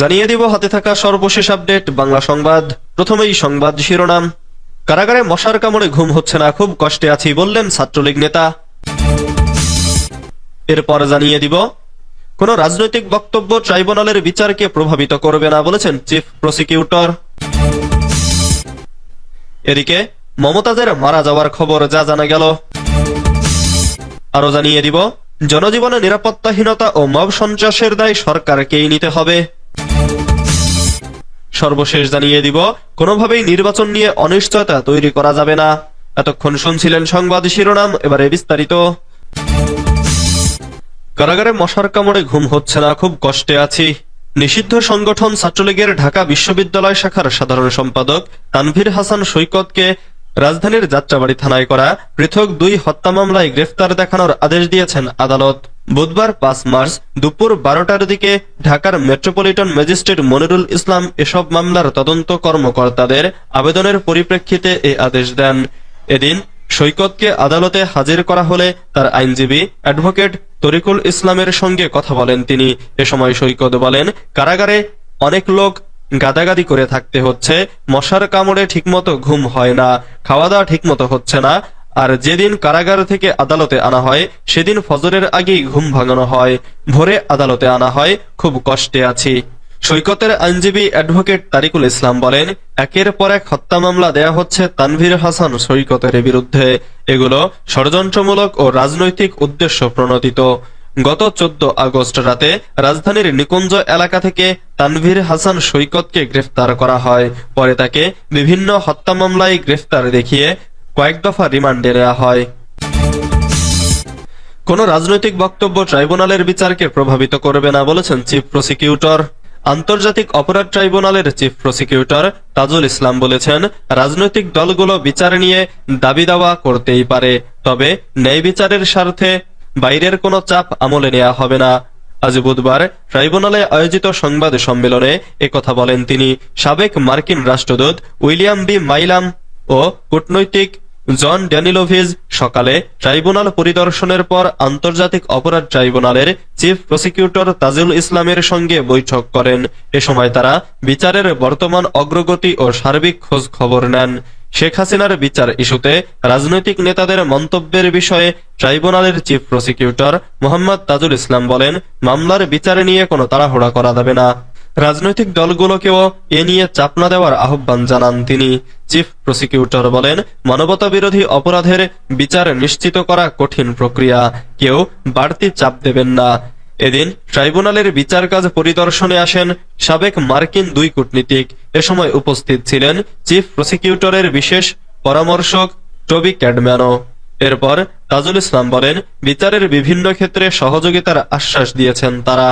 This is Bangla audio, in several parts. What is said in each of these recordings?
জানিয়ে দিব হাতে থাকা সর্বশেষ আপডেট, বাংলা সংবাদ। প্রথমেই সংবাদ শিরোনাম। কারাগারে মশার কামড়ে ঘুম হচ্ছে না, খুব কষ্টে আছি, বললেন ছাত্রলীগ নেতা। এরপর জানিয়ে দিব, কোন রাজনৈতিক বক্তব্য ট্রাইব্যুনালের বিচারকে প্রভাবিত করবে না বলেছেন চিফ প্রসিকিউটর। এদিকে, মমতাজের মারা যাওয়ার খবর যা জানা গেল। আরও জানিয়ে দিব জনজীবনে নিরাপত্তাহীনতা ও মব সন্ত্রাসের দায় সরকারকেই নিতে হবে। সর্বশেষ জানিয়ে দিব, কোনোভাবেই নির্বাচন নিয়ে অনিশ্চয়তা তৈরি করা যাবে না। এতক্ষণ শুনছিলেন সংবাদ শিরোনাম, এবারে বিস্তারিত। কারাগারে মশার কামড়ে ঘুম হচ্ছে না, খুব কষ্টে আছি। নিষিদ্ধ সংগঠন ছাত্রলীগের ঢাকা বিশ্ববিদ্যালয় শাখার সাধারণ সম্পাদক তানভীর হাসান সৈকতকে রাজধানীর যাত্রাবাড়ি থানায় করা পৃথক দুই হত্যা মামলায় গ্রেফতার দেখানোর আদেশ দিয়েছেন আদালত। বুধবার পাঁচ মার্চ দুপুর বারোটার দিকে ঢাকার মেট্রোপলিটন ম্যাজিস্ট্রেট মনিরুল ইসলাম এসব মামলার তদন্ত কর্মকর্তাদের আবেদনের পরিপ্রেক্ষিতে এই আদেশ দেন। এদিন সৈকতকে আদালতে হাজির করা হলে তার আইনজীবী অ্যাডভোকেট তরিকুল ইসলামের সঙ্গে কথা বলেন তিনি। এ সময় সৈকত বলেন, কারাগারে অনেক লোক গাদাগাদি করে থাকতে হচ্ছে, মশার কামড়ে ঠিকমতো ঘুম হয় না খাওয়া দাওয়া ঠিকমতো হচ্ছে না, আর যেদিন কারাগার থেকে আদালতে আনা হয়, সেদিন ফজরের আগেই ঘুম ভাঙানো হয়, ভোরে আদালতে আনা হয়, খুব কষ্টে আছি। সৈকতের আইনজীবী অ্যাডভোকেট তারিকুল ইসলাম বলেন, একের পর এক হত্যা মামলা দেয়া হচ্ছে তানভীর হাসান সৈকতের বিরুদ্ধে। এগুলো ষড়যন্ত্রমূলক ও রাজনৈতিক উদ্দেশ্য প্রণোদিত। গত চোদ্দ আগস্ট রাতে রাজধানীর নিকুঞ্জ এলাকা থেকে তানভীর হাসান সৈকতকে গ্রেফতার করা হয়। পরে তাকে বিভিন্ন হত্যা মামলায় গ্রেফতার দেখিয়ে কয়েক দফা রিমান্ডে নেওয়া হয়। কোন রাজনৈতিক বক্তব্য ট্রাইব্যুনালের বিচারকে প্রভাবিত করবে না বলেছেন চিফ প্রসিকিউটর। আন্তর্জাতিক অপরাধ ট্রাইব্যুনালের চিফ প্রসিকিউটর তাজুল ইসলাম বলেছেন, রাজনৈতিক দলগুলো বিচার নিয়ে দাবি দাওয়া করতেই পারে, তবে ন্যায় বিচারের স্বার্থে বাইরের কোনো চাপ আমলে নেওয়া হবে না। আজ বুধবার ট্রাইব্যুনালে আয়োজিত সংবাদ সম্মেলনে একথা বলেন তিনি। সাবেক মার্কিন রাষ্ট্রদূত উইলিয়াম বি মাইলাম ও কূটনৈতিক জন ড্যানিলোভিজ সকালে ট্রাইব্যুনাল পরিদর্শনের পর আন্তর্জাতিক অপরাধ ট্রাইব্যুনালের চিফ প্রসিকিউটর তাজুল ইসলামের সঙ্গে বৈঠক করেন। এ সময় তারা বিচারের বর্তমান অগ্রগতি ও সার্বিক খোঁজ খবর নেন। শেখ হাসিনার বিচার ইস্যুতে রাজনৈতিক নেতাদের মন্তব্যের বিষয়ে ট্রাইব্যুনালের চিফ প্রসিকিউটর মোহাম্মদ তাজুল ইসলাম বলেন, মামলার বিচার নিয়ে কোনো তাড়াহুড়া করা যাবে না। রাজনৈতিক দলগুলোকেও এ নিয়ে চাপ না দেওয়ার আহ্বান জানান তিনি। চিফ প্রসিকিউটর বলেন মানবতা বিরোধী অপরাধের বিচার নিশ্চিত করা কঠিন প্রক্রিয়া। কেউ বাড়তি চাপ দেবেন না। এদিন ট্রাইব্যুনালের বিচার কাজ পরিদর্শনে আসেন সাবেক মার্কিন দুই কূটনীতিক। এ সময় উপস্থিত ছিলেন চিফ প্রসিকিউটরের বিশেষ পরামর্শক টবি ক্যাডম্যানো এরপর তাজুল ইসলাম বলেন, বিচারের বিভিন্ন ক্ষেত্রে সহযোগিতার আশ্বাস দিয়েছেন তারা।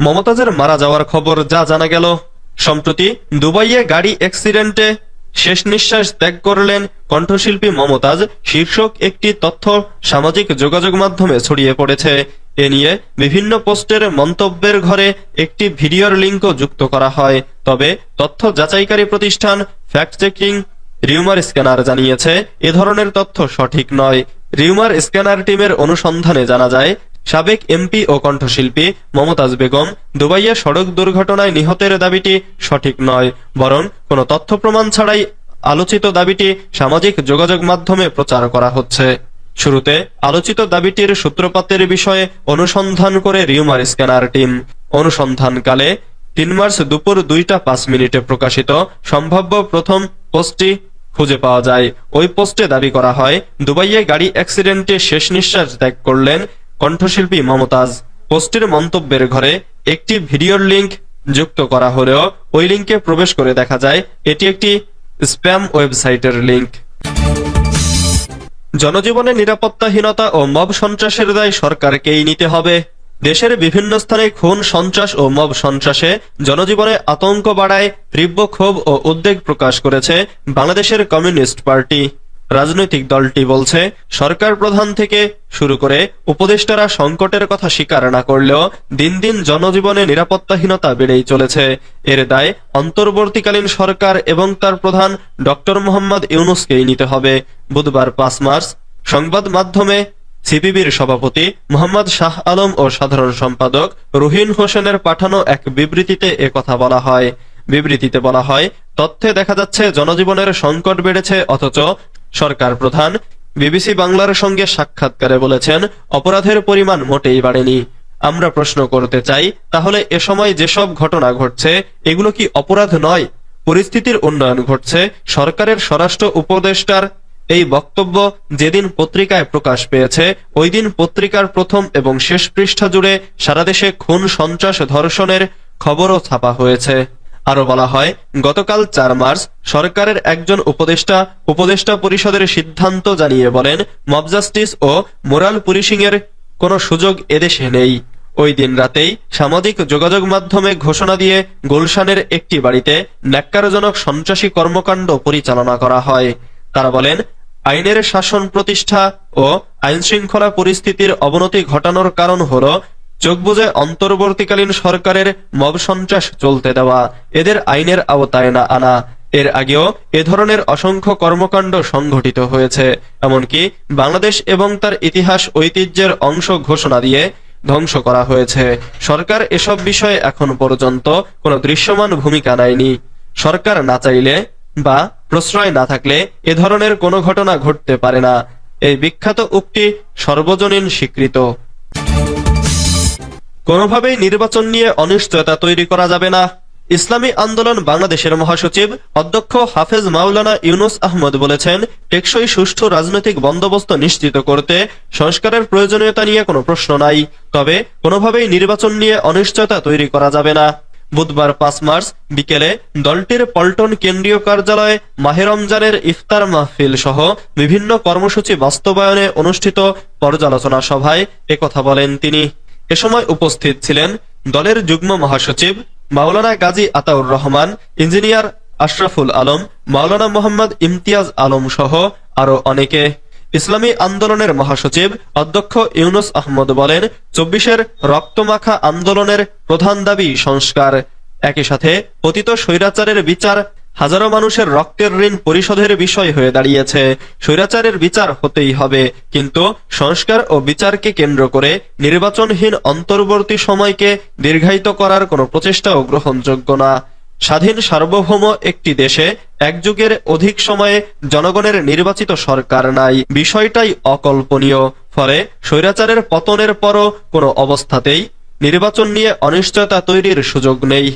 মমতাজের মারা যাওয়ার খবর যা জানা গেল, সম্প্রতি দুবাইয়ে গাড়ি অ্যাক্সিডেন্টে শেষ নিঃশ্বাস ত্যাগ করলেন কণ্ঠশিল্পী মমতাজ। শীর্ষক একটি তথ্য সামাজিক যোগাযোগ মাধ্যমে ছড়িয়ে পড়েছে। এ নিয়ে বিভিন্ন পোস্টের মন্তব্যের ঘরে একটি ভিডিওর লিঙ্কও যুক্ত করা হয়। তবে তথ্য যাচাইকারী প্রতিষ্ঠান ফ্যাক্ট চেকিং রিউমার স্ক্যানার জানিয়েছে, এ ধরনের তথ্য সঠিক নয়। রিউমার স্ক্যানার টিমের অনুসন্ধানে জানা যায় সাবেক এমপি ও কণ্ঠশিল্পী মমতাজ বেগম দুবাইয়ে সড়ক দুর্ঘটনায় নিহতের দাবিটি সঠিক নয়, বরং কোনো তথ্য প্রমাণ ছাড়াই আলোচিত দাবিটি সামাজিক যোগাযোগ মাধ্যমে প্রচার করা হচ্ছে। শুরুতে আলোচিত দাবিটির সূত্রপাতের বিষয়ে অনুসন্ধান করে রিউমার স্ক্যানার টিম। অনুসন্ধানকালে তিন মার্চ দুপুর দুইটা পাঁচ মিনিটে প্রকাশিত সম্ভাব্য প্রথম পোস্টটি খুঁজে পাওয়া যায়। ওই পোস্টে দাবি করা হয়, দুবাইয়ে গাড়ি অ্যাক্সিডেন্টে শেষ নিঃশ্বাস ত্যাগ করলেন কণ্ঠশিল্পী মমতাজ পোস্টের মন্তব্যের ঘরে একটি ভিডিওর লিংক যুক্ত করা হলেও ওই লিঙ্কে প্রবেশ করে দেখা যায় এটি একটি স্প্যাম ওয়েবসাইটের লিংক। জনজীবনে নিরাপত্তাহীনতা ও মব সন্ত্রাসের দায় সরকারকেই নিতে হবে। দেশের বিভিন্ন স্থানে খুন, সন্ত্রাস ও মব সন্ত্রাসে জনজীবনে আতঙ্ক বাড়ায় তীব্র ক্ষোভ ও উদ্বেগ প্রকাশ করেছে বাংলাদেশের কমিউনিস্ট পার্টি। রাজনৈতিক দলটি বলছে, সরকার প্রধান থেকে শুরু করে উপদেষ্টারা সংকটের কথা স্বীকার না করলেও দিন দিন জনজীবনে নিরাপত্তাহীনতা বেড়েই চলেছে। এর দায় অন্তর্বর্তীকালীন সরকার এবং তার প্রধান ডক্টর মোহাম্মদ ইউনুসকেই নিতে হবে। বুধবার পাঁচ মার্চ সংবাদ মাধ্যমে সিপিবির সভাপতি মোহাম্মদ শাহ আলম ও সাধারণ সম্পাদক রুহিন হোসেনের পাঠানো এক বিবৃতিতে কথা বলা হয়। বিবৃতিতে বলা হয়, তথ্যে দেখা যাচ্ছে, জনজীবনের সংকট বেড়েছে, অথচ সরকার প্রধান, বিবিসি বাংলার সঙ্গে সাক্ষাৎকারে বলেছেন, অপরাধের পরিমাণ মোটেই বাড়েনি। আমরা প্রশ্ন করতে চাই, তাহলে এ সময় যেসব ঘটনা ঘটছে, এগুলো কি অপরাধ নয়? পরিস্থিতির উন্নয়ন ঘটছে, সরকারের স্বরাষ্ট্র উপদেষ্টার এই বক্তব্য যেদিন পত্রিকায় প্রকাশ পেয়েছে, ওই দিন পত্রিকার প্রথম এবং শেষ পৃষ্ঠা জুড়ে সারা দেশে খুন সন্ত্রাস ধর্ষণের খবরও ছাপা হয়েছে। আরও বলা হয়, গতকাল চার মার্চ সরকারের একজন উপদেষ্টা উপদেষ্টা পরিষদের সিদ্ধান্ত জানিয়ে বলেন, মব জাস্টিস ও মোরাল পুলিশিং এর কোনো সুযোগ এদেশে নেই। ওই দিন রাতেই সামাজিক যোগাযোগ মাধ্যমে ঘোষণা দিয়ে গুলশানের একটি বাড়িতে ন্যাক্কারজনক সন্ত্রাসী কর্মকাণ্ড পরিচালনা করা হয়। তারা বলেন, আইনের শাসন প্রতিষ্ঠা ও আইন শৃঙ্খলা পরিস্থিতির অবনতি ঘটানোর কারণ হল চোখ বুঝে অন্তর্বর্তীকালীন সরকারের মব সন্ত্রাস চলতে দেওয়া, এদের আইনের আওতায় না আনা। এর আগেও এ ধরনের অসংখ্য কর্মকাণ্ড সংঘটিত হয়েছে। এমনকি বাংলাদেশ এবং তার ইতিহাস ঐতিহ্যের অংশ ঘোষণা দিয়ে ধ্বংস করা হয়েছে। সরকার এসব বিষয়ে এখন পর্যন্ত কোনো দৃশ্যমান ভূমিকা নেয়নি। সরকার না চাইলে বা প্রশ্রয় না থাকলে এ ধরনের কোনো ঘটনা ঘটতে পারে না। এই বিখ্যাত উক্তি সর্বজনীন স্বীকৃত। কোনোভাবেই নির্বাচন নিয়ে অনিশ্চয়তা তৈরি করা যাবে না। ইসলামী আন্দোলন বাংলাদেশের মহাসচিব অধ্যক্ষ হাফেজ মাওলানা ইউনুস আহমদ বলেছেন, টেকসই সুষ্ঠু রাজনৈতিক বন্দোবস্ত নিশ্চিত করতে সংস্কারের প্রয়োজনীয়তা নিয়ে কোনো প্রশ্ন নাই। তবে কোনোভাবেই নির্বাচন নিয়ে অনিশ্চয়তা তৈরি করা যাবে না। বুধবার পাঁচ মার্চ বিকেলে দলটির পল্টন কেন্দ্রীয় কার্যালয়ে মাহে রমজানের ইফতার মাহফিল সহ বিভিন্ন কর্মসূচি বাস্তবায়নে অনুষ্ঠিত পর্যালোচনা সভায় একথা বলেন তিনি। এ সময় উপস্থিত ছিলেন দলের যুগ্ম মহাসচিব মাওলানা গাজী আতাউর রহমান, ইঞ্জিনিয়ার আশরাফুল আলম, মাওলানা মোহাম্মদ ইমতিয়াজ আলম সহ আরও অনেকে। ইসলামী আন্দোলনের মহাসচিব অধ্যক্ষ ইউনুস আহমদ বলেন, চব্বিশের রক্তমাখা আন্দোলনের প্রধান দাবি সংস্কার। একই সাথে পতিত স্বৈরাচারের বিচার হাজারো মানুষের রক্তের ঋণ পরিশোধের বিষয় হয়ে দাঁড়িয়েছে। স্বৈরাচারের বিচার হতেই হবে, কিন্তু সংস্কার ও বিচারকে কেন্দ্র করে নির্বাচনহীন অন্তর্বর্তী সময়কে দীর্ঘায়িত করার কোনো প্রচেষ্টাও গ্রহণযোগ্য না। স্বাধীন সার্বভৌম একটি দেশে এক যুগের অধিক সময়ে জনগণের নির্বাচিত সরকার নাই। বিষয়টাই অকল্পনীয়। ফলে স্বৈরাচারের পতনের পরও কোনো অবস্থাতেই নির্বাচন নিয়ে অনিশ্চয়তা তৈরির সুযোগ নেই।